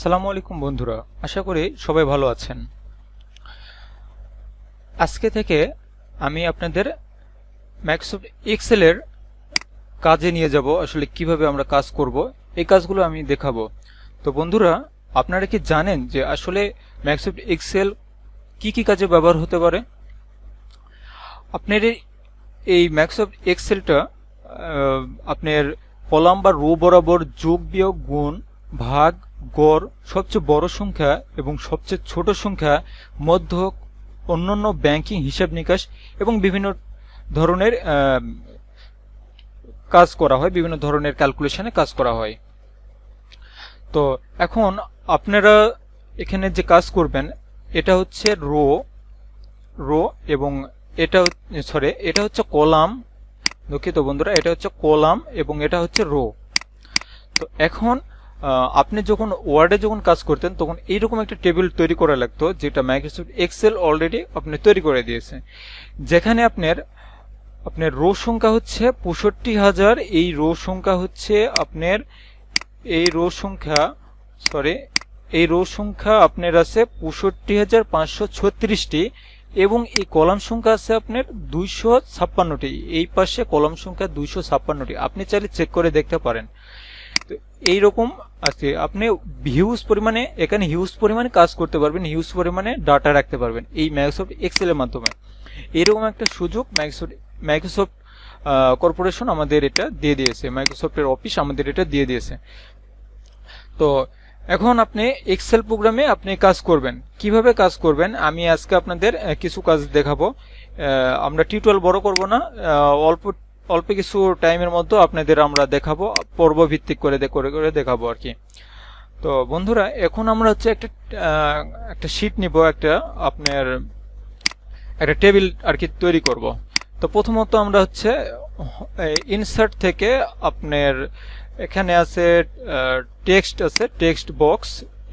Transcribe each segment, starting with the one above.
আসসালামু আলাইকুম বন্ধুরা, আশা করি সবাই ভালো আছেন। আজকে থেকে আমি আপনাদের মাইক্রোসফট এক্সেলের কাজে নিয়ে যাব, আসলে কীভাবে আমরা কাজ করব, এই কাজগুলো আমি দেখাবো। তো বন্ধুরা, আপনারা কি জানেন যে আসলে মাইক্রোসফট এক্সেল কি কি কাজে ব্যবহার হতে পারে? আপনার এই- এই মাইক্রোসফট এক্সেলটা আপনার কলাম বা রো বরাবর যোগ বিয়োগ গুণ ভাগ গড় সবচেয়ে বড় সংখ্যা এবং সবচেয়ে ছোট সংখ্যা মধ্যক অন্যান্য ব্যাংকিং হিসাব নিকাশ এবং বিভিন্ন ধরনের কাজ করা হয়, বিভিন্ন ধরনের ক্যালকুলেশনে কাজ করা হয়। তো এখন আপনারা এখানে যে কাজ করবেন, এটা হচ্ছে রো রো এবং এটা সরি এটা হচ্ছে কলাম। দুঃখিত বন্ধুরা, এটা হচ্ছে কলাম এবং এটা হচ্ছে রো। তো এখন আপনি যখন ওয়ার্ডে যখন কাজ করতেন, তখন এইরকম একটা টেবিল তৈরি করা লাগতো, যেটা মাইক্রোসফট এক্সেল অলরেডি আপনি তৈরি করে দিয়েছে যেখানে আপনার আপনার রো সংখ্যা হচ্ছে পঁয়ষট্টি হাজার, এই রো সংখ্যা হচ্ছে আপনার, এই রো সংখ্যা সরি এই রো সংখ্যা আপনার আছে পঁয়ষট্টি হাজার পাঁচশো ছত্রিশটি এবং এই কলাম সংখ্যা আছে আপনার দুইশো ছাপ্পান্নটি। এই পাশে কলাম সংখ্যা দুইশো ছাপ্পান্নটি। আপনি চাইলে চেক করে দেখতে পারেন। এইরকম আছে আপনি হিউজ পরিমাণে, এখানে হিউজ পরিমাণে কাজ করতে পারবেন হিউজ পরিমাণে ডাটা রাখতে পারবেন এই মাইক্রোসফট এক্সেলের মাধ্যমে। এরকম একটা সুযোগ মাইক্রোসফট মাইক্রোসফট কর্পোরেশন আমাদের এটা দিয়ে দিয়েছে মাইক্রোসফটের অফিস আমাদের এটা দিয়ে দিয়েছে। তো এখন আপনি এক্সেল প্রোগ্রামে আপনি কাজ করবেন। কীভাবে কাজ করবেন? আমি আজকে আপনাদের কিছু কাজ দেখাবো। আমরা টিউটোরিয়াল বড় করব না অল্প অল্প কিছু টাইমের মধ্যে আপনাদের আমরা দেখাবো পর্ব ভিত্তিক করে করে করে দেখাবো আর কি। তো বন্ধুরা, এখন আমরা হচ্ছে একটা একটা শিট নিব, একটা আপনার একটা টেবিল আর কি তৈরি করব। তো প্রথমত আমরা হচ্ছে ইনসার্ট থেকে আপনার এখানে আছে টেক্সট আছে টেক্সট বক্স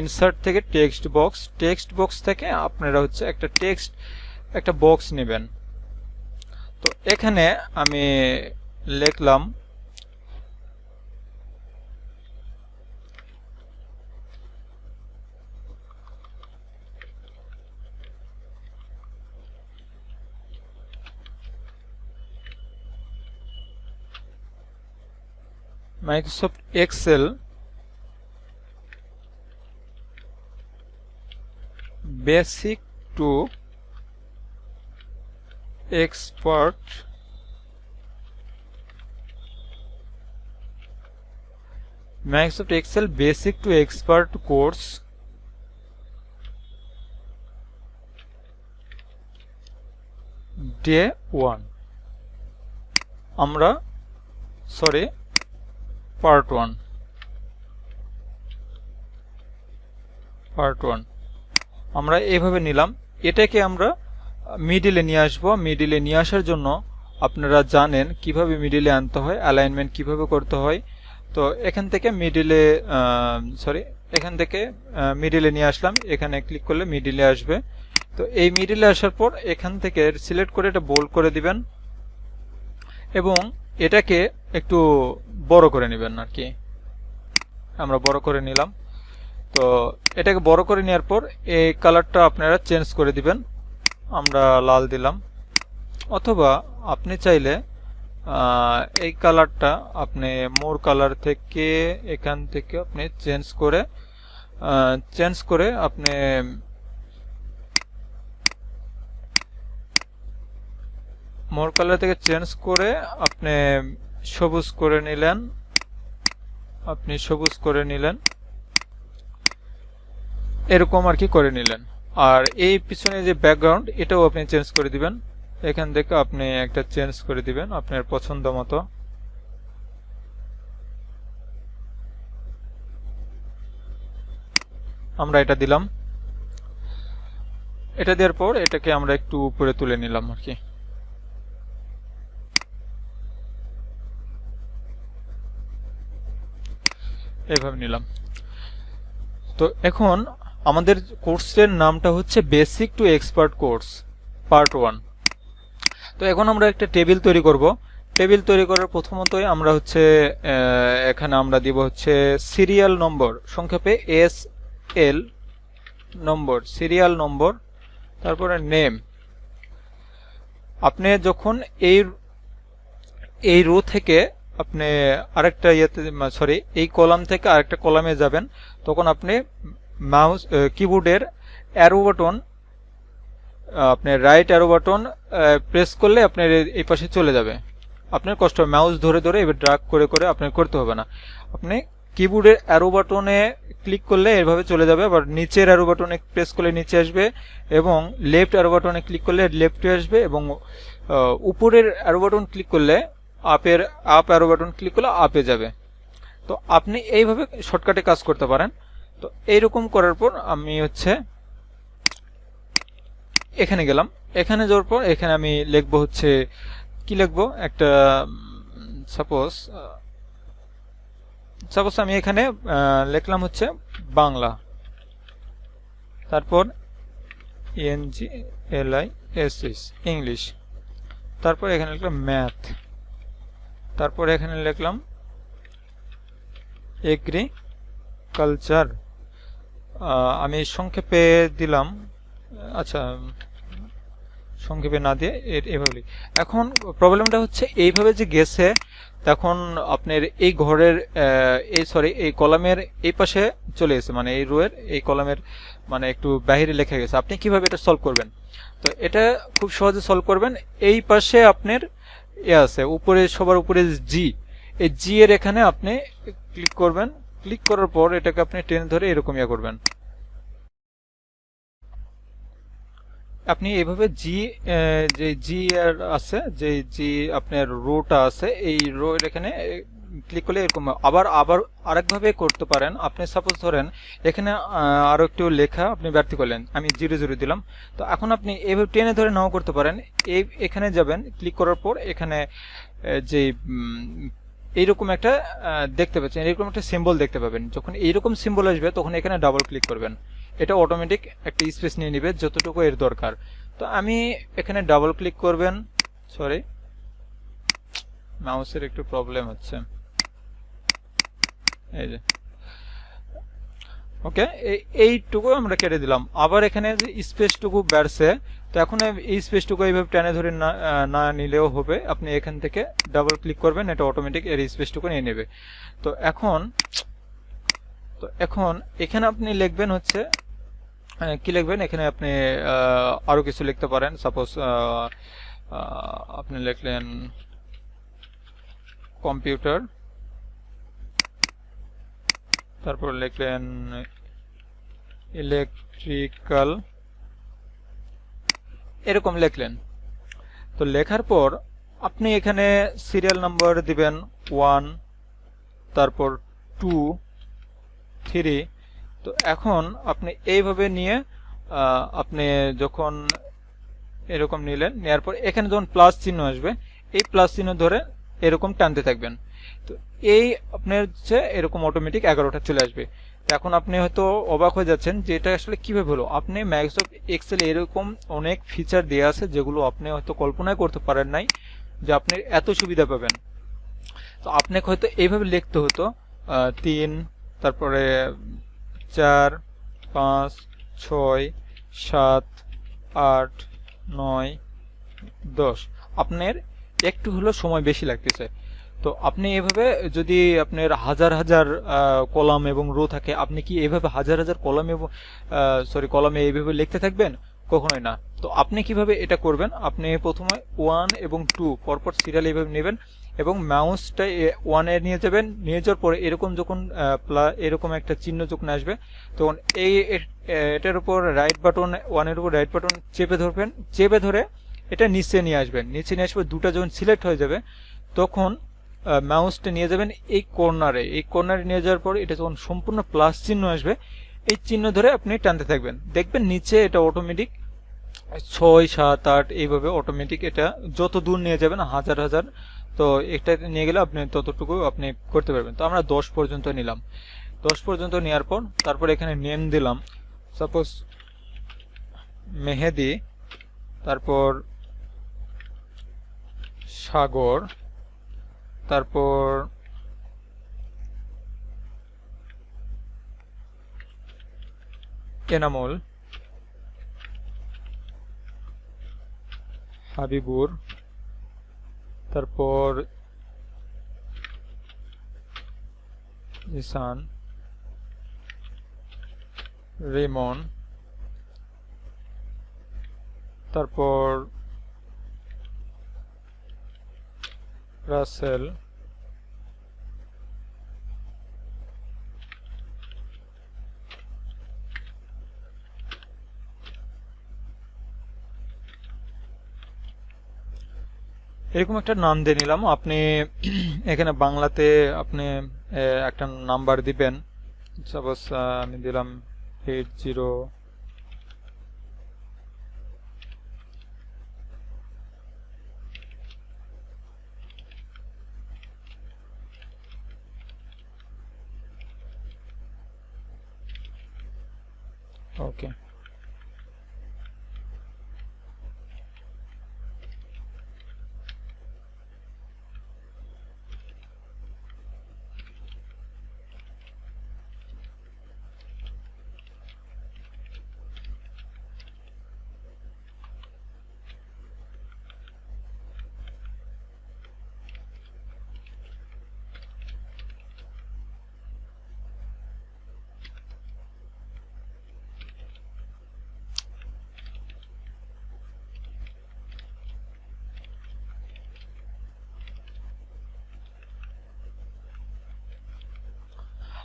ইনসার্ট থেকে টেক্সট বক্স টেক্সট বক্স থেকে আপনারা হচ্ছে একটা টেক্সট একটা বক্স নেবেন। তো এখানে আমি লিখলাম Microsoft Excel basic to expert Microsoft Excel Basic to Expert course day one আমরা sorry part one part one আমরা এইভাবে নিলাম এটাকে আমরা মিডিলে নিয়ে আসব। মিডিলে নিয়ে আসার জন্য আপনারা জানেন কীভাবে মিডিলে আনতে হয় অ্যালাইনমেন্ট কীভাবে করতে হয়। তো এখান থেকে মিডিলে সরি এখান থেকে মিডিলে নিয়ে আসলাম। এখানে ক্লিক করলে মিডিলে আসবে। তো এই মিডিলে আসার পর এখান থেকে সিলেক্ট করে এটা বোল্ড করে দিবেন এবং এটাকে একটু বড় করে নেবেন আর কি। আমরা বড় করে নিলাম। তো এটাকে বড় করে নেওয়ার পর এই কালারটা আপনারা চেঞ্জ করে দিবেন। আমরা লাল দিলাম। অথবা আপনি চাইলে এই কালারটা আপনি মোর কালার থেকে এখান থেকে আপনি চেঞ্জ করে চেঞ্জ করে আপনি মোর কালার থেকে চেঞ্জ করে আপনি সবুজ করে নিলেন। আপনি সবুজ করে নিলেন। এরকম আর কি করে নিলেন। আর এই পিছনে যে ব্যাকগ্রাউন্ড এটাও আপনি চেঞ্জ করে দিবেন। এখান থেকে আপনি একটা চেঞ্জ করে দিবেন আপনার পছন্দ মতো। আমরা এটা দিলাম। এটা দেওয়ার পর এটাকে আমরা একটু উপরে তুলে নিলাম আর কি। এভাবে নিলাম। তো এখন আমাদের কোর্সের নামটা হচ্ছে basic to expert course, part one. তো এখন আমরা একটা টেবিল তৈরি করব। টেবিল তৈরি করার প্রথমতই আমরা হচ্ছে এখানে আমরা দিব হচ্ছে সিরিয়াল নম্বর, সংক্ষেপে এস এল নম্বর, সিরিয়াল নম্বর, তারপরে নেম। আপনি যখন এই এই রো থেকে আপনি আরেকটা ইয়েতে, সরি, এই কলাম থেকে আরেকটা কলামে যাবেন, তখন আপনি মাউস কিবোর্ডের অ্যারো বাটন আপনি রাইট অ্যারো বাটন প্রেস করলে আপনার এই পাশে চলে যাবে। আপনার কষ্ট মাউস ধরে ধরে এবার ড্রাগ করে করে আপনার করতে হবে না। আপনি কিবোর্ডের অ্যারো বাটনে ক্লিক করলে এভাবে চলে যাবে, আবার নিচের অ্যারো বাটনে প্রেস করলে নিচে আসবে এবং লেফট অ্যারো বাটনে ক্লিক করলে লেফটে আসবে এবং উপরের অ্যারো বাটন ক্লিক করলে আপের আপ অ্যারো বাটন ক্লিক করলে আপে যাবে। তো আপনি এইভাবে শর্টকাটে কাজ করতে পারেন। তো এইরকম করার পর আমি হচ্ছে এখানে গেলাম। এখানে যাওয়ার পর এখানে আমি লিখব হচ্ছে, কি লিখব? একটা সাপোজ সাপোজ আমি এখানে লিখলাম হচ্ছে বাংলা। তারপর N G L I S S, English. তারপর এখানে লিখলাম ম্যাথ। তারপর এখানে লিখলাম এগ্রিকালচার। আমি সংক্ষেপে দিলাম। আচ্ছা সংক্ষেপে না দিয়ে এভাবে এখন প্রবলেমটা হচ্ছে এইভাবে যে গেছে, তখন আপনার এই ঘরের এই সরি এই কলামের এই পাশে চলে গেছে মানে এই রোয়ের এই কলামের মানে একটু বাহিরে লেখা গেছে। আপনি কীভাবে এটা সলভ করবেন? তো এটা খুব সহজে সলভ করবেন। এই পাশে আপনার এ আছে, উপরে, সবার উপরে জি এই জি এর এখানে আপনি ক্লিক করবেন। ক্লিক করার পর এটাকে আপনি টেনে ধরে এরকম ইয়া করবেন। আপনি এভাবে জি যে জি এর আছে, যে জি আপনার রোটা আছে, এই রো এখানে ক্লিক করলে এরকম আবার আবার আরেকভাবে করতে পারেন। আপনি সাপোজ ধরেন, এখানে আরও একটু লেখা আপনি ব্যর্থ করলেন। আমি জিরো জিরো দিলাম। তো এখন আপনি এভাবে টেনে ধরে নাও করতে পারেন। এই এখানে যাবেন, ক্লিক করার পর এখানে যে এইরকম একটা দেখতে পাচ্ছেন এরকম একটা সিম্বল দেখতে পাবেন। যখন এইরকম সিম্বল আসবে, তখন এখানে ডাবল ক্লিক করবেন। এটা অটোমেটিক একটা স্পেস নিয়ে নিবে, যতটুকু এর দরকার। তো আমি এখানে ডাবল ক্লিক করবেন। সরি মাউসের একটু প্রবলেম হচ্ছে। এই যে। ওকে এইটুকু আমরা কেটে দিলাম। আবার এখানে যে স্পেসটুকু বেড়ছে, তো এখন এই স্পেসটুকু এইভাবে টেনে ধরে না নিলেও হবে। আপনি এখান থেকে ডাবল ক্লিক করবেন, এটা অটোমেটিক এর স্পেসটুকু নিয়ে নেবে। তো এখন তো এখন এখানে আপনি লিখবেন হচ্ছে কি লিখবেন? এখানে আপনি আরও কিছু লিখতে পারেন। সাপোজ আপনি লিখলেন কম্পিউটার তারপর লিখলেন, ইলেকট্রিক্যাল এরকম লিখলেন। তো লেখার পর আপনি এখানে সিরিয়াল নাম্বার দিবেন ওয়ান, তারপর টু, থ্রি। তো এখন আপনি এইভাবে নিয়ে আপনি যখন এরকম নিলেন নেওয়ার পর এখানে যখন প্লাস চিহ্ন আসবে, এই প্লাস চিহ্ন ধরে এরকম টানতে থাকবেন। এই আপনার হচ্ছে এরকম অটোমেটিক এগারোটা চলে আসবে। এখন আপনি হয়তো অবাক হয়ে যাচ্ছেন যে এটা আসলে কীভাবে হলো? আপনি মাইক্রোসফট এক্সেল এরকম অনেক ফিচার দেওয়া আছে যেগুলো আপনি হয়তো কল্পনাই করতে পারেন নাই যে আপনি এত সুবিধা পাবেন। তো আপনাকে হয়তো এইভাবে লিখতে হতো তিন, তারপরে চার, পাঁচ, ছয়, সাত, আট, নয়, দশ। আপনার একটু হলো সময় বেশি লাগতেছে। তো আপনি এভাবে যদি আপনার হাজার হাজার কলাম এবং রো থাকে, আপনি কি এভাবে হাজার হাজার কলাম এবং সরি কলামে এইভাবে লিখতে থাকবেন? কখনোই না। তো আপনি কীভাবে এটা করবেন? আপনি প্রথমে ওয়ান এবং টু পরপর সিরিয়াল এইভাবে নেবেন এবং মাউসটা ওয়ানে নিয়ে যাবেন। নিয়ে যাওয়ার পরে এরকম যখন এরকম একটা চিহ্ন যখন আসবে, তখন এই এটার উপর রাইট বাটন ওয়ানের উপর রাইট বাটন চেপে ধরবেন। চেপে ধরে এটা নিচে নিয়ে আসবেন। নিচে নিয়ে আসবে, দুটা যখন সিলেক্ট হয়ে যাবে, তখন মাউসটা নিয়ে যাবেন এই কর্নারে এই কর্নারে নিয়ে যাওয়ার পর এটা যখন সম্পূর্ণ প্লাস চিহ্ন আসবে, এই চিহ্ন ধরে আপনি টানতে থাকবেন। দেখবেন নিচে এটা অটোমেটিক ছয়, সাত, আট, এইভাবে অটোমেটিক এটা যত দূর নিয়ে যাবেন, হাজার হাজার, তো এটা নিয়ে গেলে আপনি ততটুকু আপনি করতে পারবেন। তো আমরা দশ পর্যন্ত নিলাম। দশ পর্যন্ত নেওয়ার পর তারপর এখানে নেম দিলাম। সাপোজ মেহেদি, তারপর সাগর তারপর এনামুল হাবিবুর তারপর জিসান রেমন তারপর রাসেল। এরকম একটা নাম দিয়ে নিলাম। আপনি এখানে বাংলাতে আপনি একটা নাম্বার দিবেন। সাপোজ আমি দিলাম এইট জিরো ওকে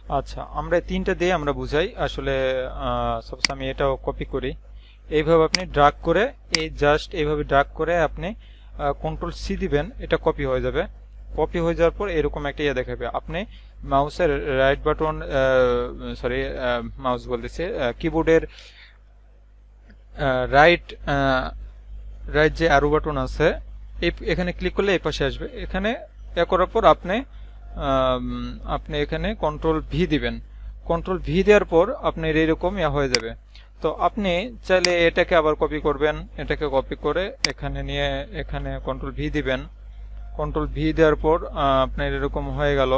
আচ্ছা আমরা তিনটা দিয়ে আমরা বুঝাই। আসলে সাপোজ আমি এটাও কপি করি। এইভাবে আপনি ড্রাগ করে, এই জাস্ট এইভাবে ড্রাগ করে আপনি কন্ট্রোল সি দিবেন, এটা কপি হয়ে যাবে। কপি হয়ে যাওয়ার পর এরকম একটা ইয়ে দেখাবে। আপনি মাউসের রাইট বাটন সরি মাউস বলতেছে কিবোর্ডের রাইট রাইট যে আরও বাটন আছে এখানে ক্লিক করলে এই পাশে আসবে। এখানে, এ করার পর আপনি আপনি এখানে কন্ট্রোল ভি দিবেন। কন্ট্রোল ভি দেওয়ার পর আপনার এরকম ইয়া হয়ে যাবে। তো আপনি চাইলে এটাকে আবার কপি করবেন। এটাকে কপি করে এখানে নিয়ে এখানে কন্ট্রোল ভি দিবেন। কন্ট্রোল ভি দেওয়ার পর আপনার এরকম হয়ে গেল।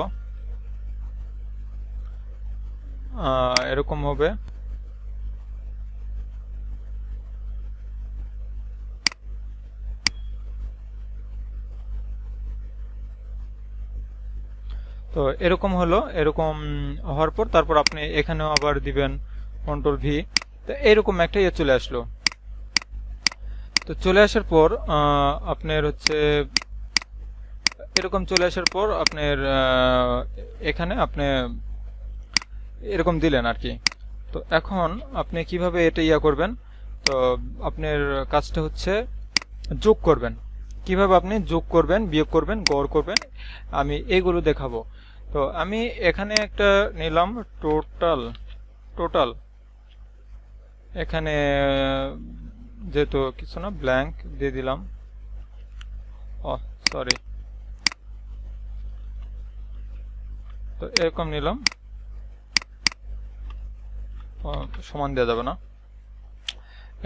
এরকম হবে। তো এরকম হলো, এরকম হওয়ার পর তারপর আপনি এখানেও আবার দিবেন কন্ট্রোল ভি তো এরকম একটা ইয়ে চলে আসলো। তো চলে আসার পর আপনার হচ্ছে, এরকম চলে আসার পর আপনার এখানে আপনি এরকম দিলেন আর কি। তো এখন আপনি কীভাবে এটা ইয়া করবেন? তো আপনার কাজটা হচ্ছে যোগ করবেন। কীভাবে আপনি যোগ করবেন, বিয়োগ করবেন, গড় করবেন, আমি এগুলো দেখাবো। তো আমি এখানে একটা নিলাম টোটাল টোটাল এখানে যেহেতু কিছু না ব্ল্যাঙ্ক দিয়ে দিলাম। ও সরি তো এরকম নিলাম। সমান দেওয়া যাবে না।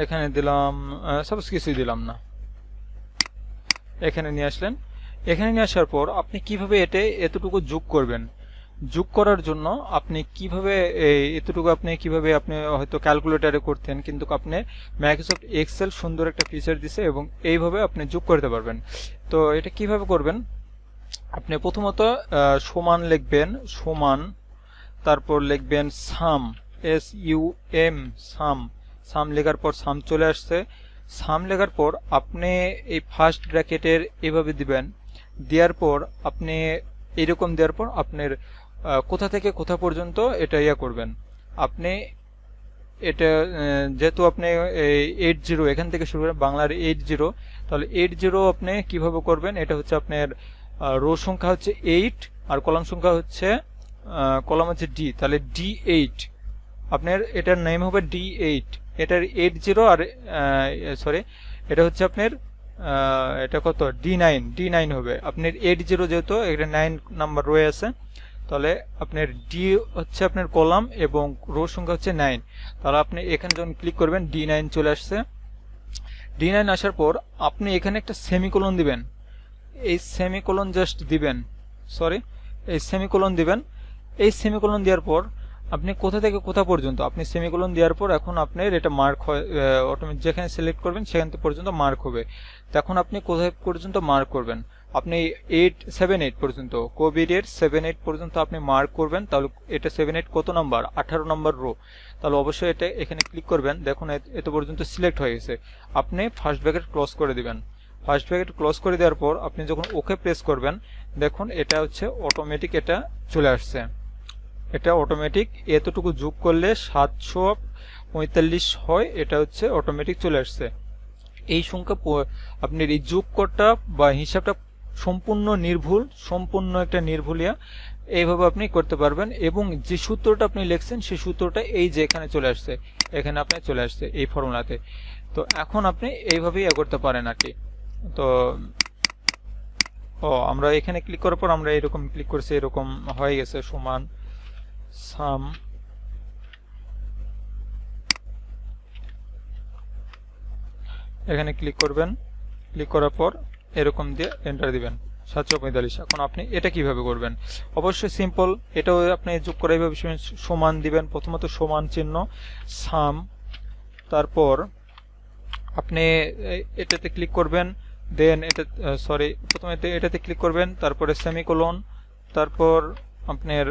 এখানে দিলাম সাপোজ কিছুই দিলাম না। এখানে নিয়ে আসলেন। এখানে নিয়ে আসার পর আপনি কীভাবে এতে এতটুকু যোগ করবেন? যোগ করার জন্য আপনি কীভাবে এতটুকু আপনি কীভাবে আপনি হয়তো ক্যালকুলেটারে করতেন, কিন্তু আপনি মাইক্রোসফট এক্সেল সুন্দর একটা ফিচার দিছে এবং এইভাবে আপনি যোগ করতে পারবেন। তো এটা কীভাবে করবেন? আপনি প্রথমত সমান লিখবেন, সমান, তারপর লিখবেন sum S U M sum sum লেখার পর সাম চলে আসছে। সাম লেখার পর আপনি এই ফার্স্ট ব্র্যাকেটের এভাবে দিবেন। দেওয়ার পর আপনি এরকম দেওয়ার পর আপনার কোথা থেকে কোথা পর্যন্ত এটা ইয়া করবেন। আপনি এটা যেহেতু আপনি এইট জিরো এখান থেকে শুরু করেন বাংলার এইট জিরো তাহলে এইট জিরো আপনি কীভাবে করবেন? এটা হচ্ছে আপনার রো সংখ্যা হচ্ছে এইট আর কলাম সংখ্যা হচ্ছে কলাম হচ্ছে ডি তাহলে ডি এইট আপনার এটার নেম হবে ডি এইট এটার এইট জিরো আর সরি এটা হচ্ছে আপনার এটা কত? ডি নাইন ডি নাইন হবে। আপনার এইট জিরো যেহেতু এটা নাইন নাম্বার রয়ে আছে। তাহলে আপনার ডি হচ্ছে আপনার কলাম এবং রো সংখ্যা হচ্ছে নাইন তাহলে আপনি এখানে যখন ক্লিক করবেন ডি নাইন চলে আসছে। ডি নাইন আসার পর আপনি এখানে একটা সেমিকোলন দিবেন। এই সেমিকোলন জাস্ট দিবেন। সরি এই সেমিকোলন দিবেন। এই সেমিকোলন দেওয়ার পর আপনি কোথা থেকে কোথা পর্যন্ত? আপনি সেমিকোলন দেওয়ার পর এখন আপনার এটা মার্ক হয় অটোমেটিক যেখানে সিলেক্ট করবেন, সেখান পর্যন্ত মার্ক হবে। তখন আপনি কোথায় পর্যন্ত মার্ক করবেন? আপনি এইট সেভেন এইট পর্যন্ত কোভিড এর সেভেন এইট পর্যন্ত আপনি মার্ক করবেন, তাহলে এটা সেভেন এইট কত নাম্বার আঠারো নাম্বার রো তাহলে অবশ্যই এটা এখানে ক্লিক করবেন, দেখুন এত পর্যন্ত সিলেক্ট হয়ে গেছে। আপনি ফার্স্ট ব্র্যাকেট ক্লোজ করে দিবেন। ফার্স্ট ব্র্যাকেট ক্লোজ করে দেওয়ার পর আপনি যখন ওকে প্রেস করবেন, দেখুন এটা হচ্ছে অটোমেটিক এটা চলে আসছে। এটা অটোমেটিক এতটুকু যোগ করলে সাতশো পঁয়তাল্লিশ হয়, এটা হচ্ছে অটোমেটিক চলে আসছে। এই সংখ্যা আপনার এই যোগ করটা বা হিসাবটা সম্পূর্ণ নির্ভুল, সম্পূর্ণ একটা নির্ভুলিয়া, এইভাবে আপনি করতে পারবেন। এবং যে সূত্রটা আপনি লিখছেন, সেই সূত্রটা এই যে এখানে চলে আসছে, এখানে আপনি চলে আসছে এই ফর্মুলাতে। তো এখন আপনি এইভাবেই এ করতে পারেন আর কি। তো, ও, আমরা এখানে ক্লিক করার পর আমরা এরকম ক্লিক করছি, এরকম হয়ে গেছে সমান। সাম এখানে ক্লিক করবেন। ক্লিক করার পর এরকম দিয়ে এন্টার দিবেন। সাতশো পঁয়তাল্লিশ। এখন আপনি এটা কীভাবে করবেন? অবশ্যই সিম্পল এটাও আপনি যোগ করে এইভাবে সমান দিবেন। প্রথমত সমান চিহ্ন সাম তারপর আপনি এটাতে ক্লিক করবেন। দেন এটা সরি প্রথমে এটাতে ক্লিক করবেন। তারপরে সেমিকোলন তারপর আপনার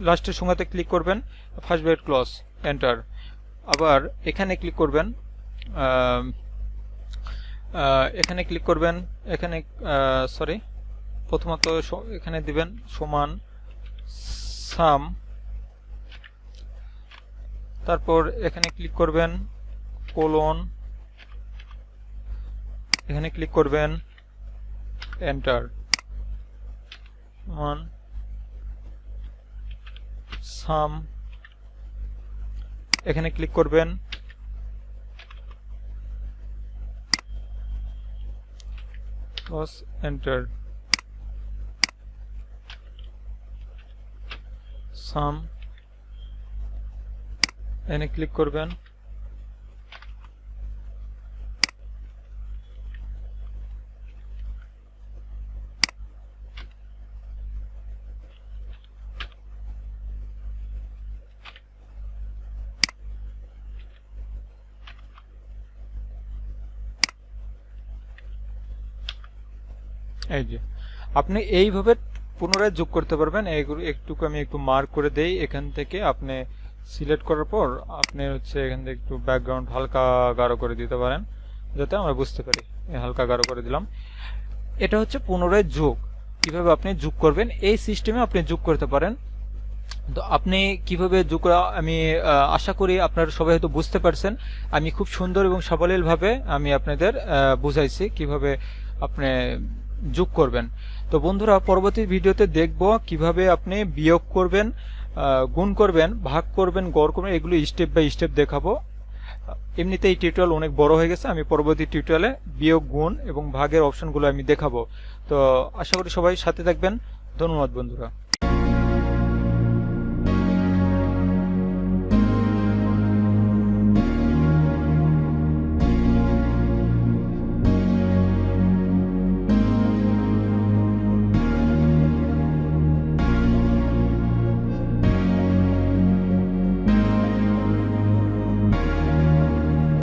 লাস্টের সংখ্যাতে ক্লিক করবেন ফার্স্ট ব্রেড ক্লস এন্টার আবার এখানে ক্লিক করবেন এখানে ক্লিক করবেন, এখানে সরি প্রথমত এখানে দিবেন সমান সাম তারপর এখানে ক্লিক করবেন কোলন এখানে ক্লিক করবেন এন্টার সমান সাম এখানে ক্লিক করবেন। এন্টার সাম এখানে ক্লিক করবেন। এই যে। আপনি এইভাবে পুনরায় যোগ করতে পারবেন। এইগুলো একটুকু আমি একটু মার্ক করে দেই। এখান থেকে আপনি সিলেক্ট করার পর আপনি হচ্ছে এখান থেকে একটু ব্যাকগ্রাউন্ড হালকা গাঢ় করে দিতে পারেন। যাতে আমরা বুঝতে পারি। হালকা গাঢ় করে দিলাম। এটা হচ্ছে পুনরায় যোগ। কীভাবে আপনি যোগ করবেন? এই সিস্টেমে আপনি যোগ করতে পারেন। তো আপনি কীভাবে যোগ আমি আশা করি আপনারা সবাই হয়তো বুঝতে পারছেন। আমি খুব সুন্দর এবং সাবলীল ভাবে আমি আপনাদের বুঝাইছি কীভাবে আপনি যোগ করবেন। তো বন্ধুরা, পরবর্তী ভিডিওতে দেখব কীভাবে আপনি বিয়োগ করবেন গুণ করবেন, ভাগ করবেন, গড় করবেন, এগুলো স্টেপ বাই স্টেপ দেখাবো। এমনিতে এই টিউটোরিয়াল অনেক বড় হয়ে গেছে, আমি পরবর্তী টিউটোরিয়ালে বিয়োগ, গুণ এবং ভাগের অপশনগুলো আমি দেখাবো। তো আশা করি সবাই সাথে থাকবেন। ধন্যবাদ বন্ধুরা।